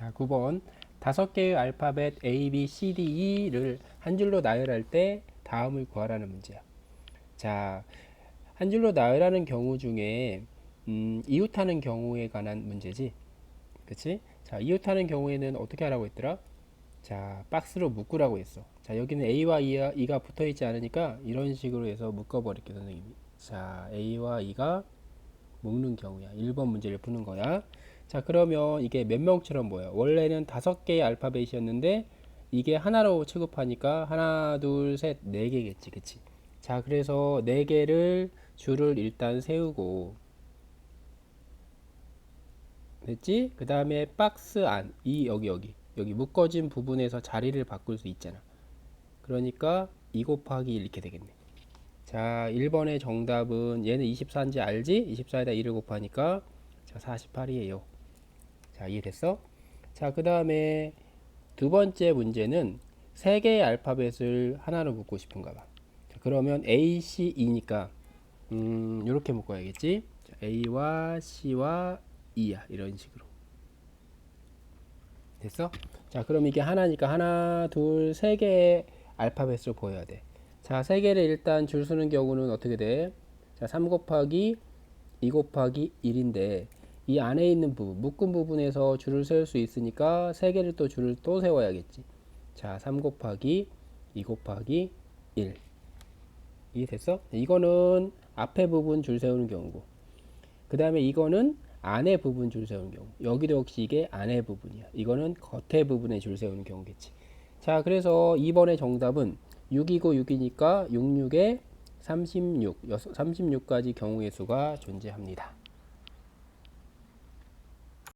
자, 9번. 다섯 개의 알파벳 A, B, C, D, E를 한 줄로 나열할 때 다음을 구하라는 문제야. 자, 한 줄로 나열하는 경우 중에 음, 이웃하는 경우에 관한 문제지. 그치? 자, 이웃하는 경우에는 어떻게 하라고 했더라? 자, 박스로 묶으라고 했어. 자, 여기는 A와 E가, 붙어 있지 않으니까 이런 식으로 해서 묶어버릴게, 선생님이. 자, A와 E가 묶는 경우야. 1번 문제를 푸는 거야. 자, 그러면 이게 몇 명처럼 보여? 원래는 다섯 개의 알파벳이었는데 이게 하나로 취급하니까 하나, 둘, 셋, 네 개겠지, 그치? 자, 그래서 네 개를 줄을 일단 세우고 됐지? 그 다음에 박스 안, 이 여기 여기 여기 묶어진 부분에서 자리를 바꿀 수 있잖아. 그러니까 2 곱하기 1 이렇게 되겠네. 자, 1번의 정답은 얘는 24인지 알지? 24에다 2를 곱하니까 자, 48이에요. 자, 이해됐어? 자, 그 다음에 두 번째 문제는 세 개의 알파벳을 하나로 묶고 싶은가 봐. 자, 그러면 A, C, E니까 음, 이렇게 묶어야겠지? 자, A와 C와 E야. 이런 식으로. 됐어? 자, 그럼 이게 하나니까 하나, 둘, 세 개의 알파벳으로 보여야 돼. 자, 세 개를 일단 줄 서는 경우는 어떻게 돼? 자, 3 곱하기 2 곱하기 1인데 이 안에 있는 부분, 묶은 부분에서 줄을 세울 수 있으니까 세 개를 또 줄을 또 세워야겠지. 자, 3 곱하기 2 곱하기 1. 이해 됐어? 이거는 앞에 부분 줄 세우는 경우고. 그 다음에 이거는 안에 부분 줄 세우는 경우. 여기도 역시 이게 안에 부분이야. 이거는 겉에 부분에 줄 세우는 경우겠지. 자, 그래서 2번의 정답은 6이고 6이니까 66에 36, 36가지 경우의 수가 존재합니다.